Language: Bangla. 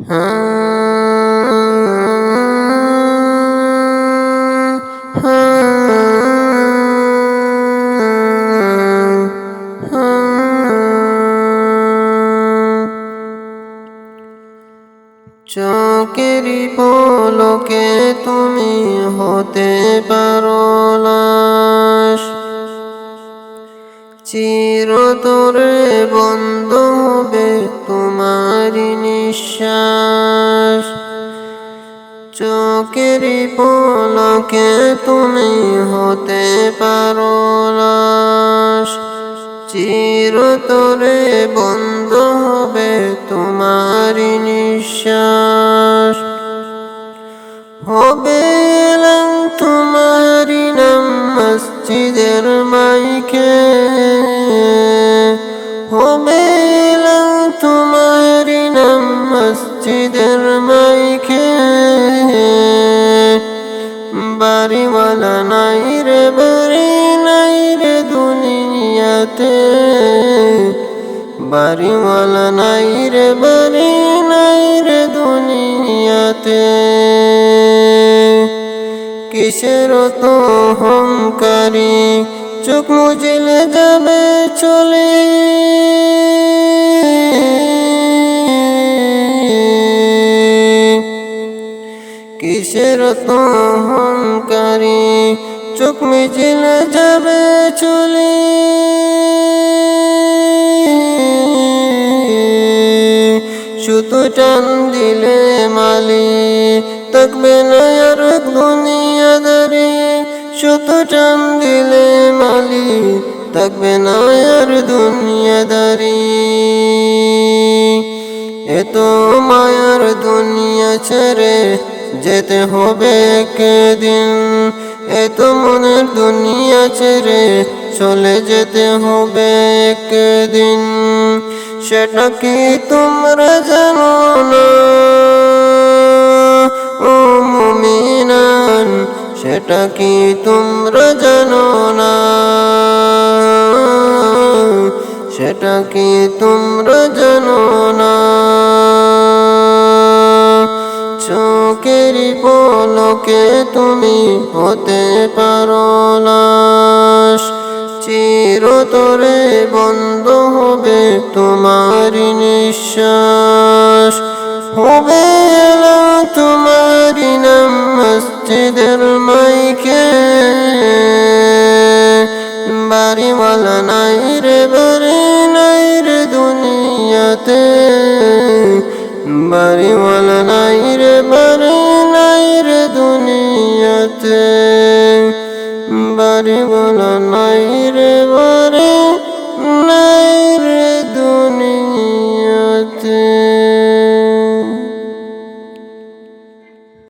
চোখেরই পলকে তুমি হতে পারো লাশ। চিরতরে বন্ধ হবে তোমারি নিঃশ্বাস চোখের পলকে তুমি হতে পারো লাশ চিরতরে বন্ধ হবে তোমারি নিঃশ্বাস। বাড়িওয়ালা নাই রে, বাড়ি নাই রে দুনিয়াতে। কিসের তো অহংকারী, চোখ মুজিলে যাবে চলে। কিসের তো অহংকারী, চোখ মিছিলে যাবে চলে। টান দিলে মালি থাকবে না আর দুনিয়াদারি শুধু টান দিলে মালি থাকবে না আর দুনিয়াদারি এত মায়ার দুনিয়া ছেড়ে যেতে হবে একদিন এত মনের দুনিয়া ছেড়ে চলে যেতে হবে একদিন সেটা কি তোমরা জানো না? ও সেটা কি তোমরা জানো না? সেটা কি তোমরা জানো না? চোখেরই পলকে তুমি হতে পারো লাশ চিরতরে বন্ধ নিঃশ্বাস হবে এলা তোমারি নাম মসজিদের মাইকে। বাড়িওয়ালা নাই রে, বাড়ি নাই রে দুনিয়াতে। বাড়িওয়ালা নাই রে, বাড়ি নাই রে দুনিয়াতে। বাড়িওয়ালা নাই রে, বাড়ি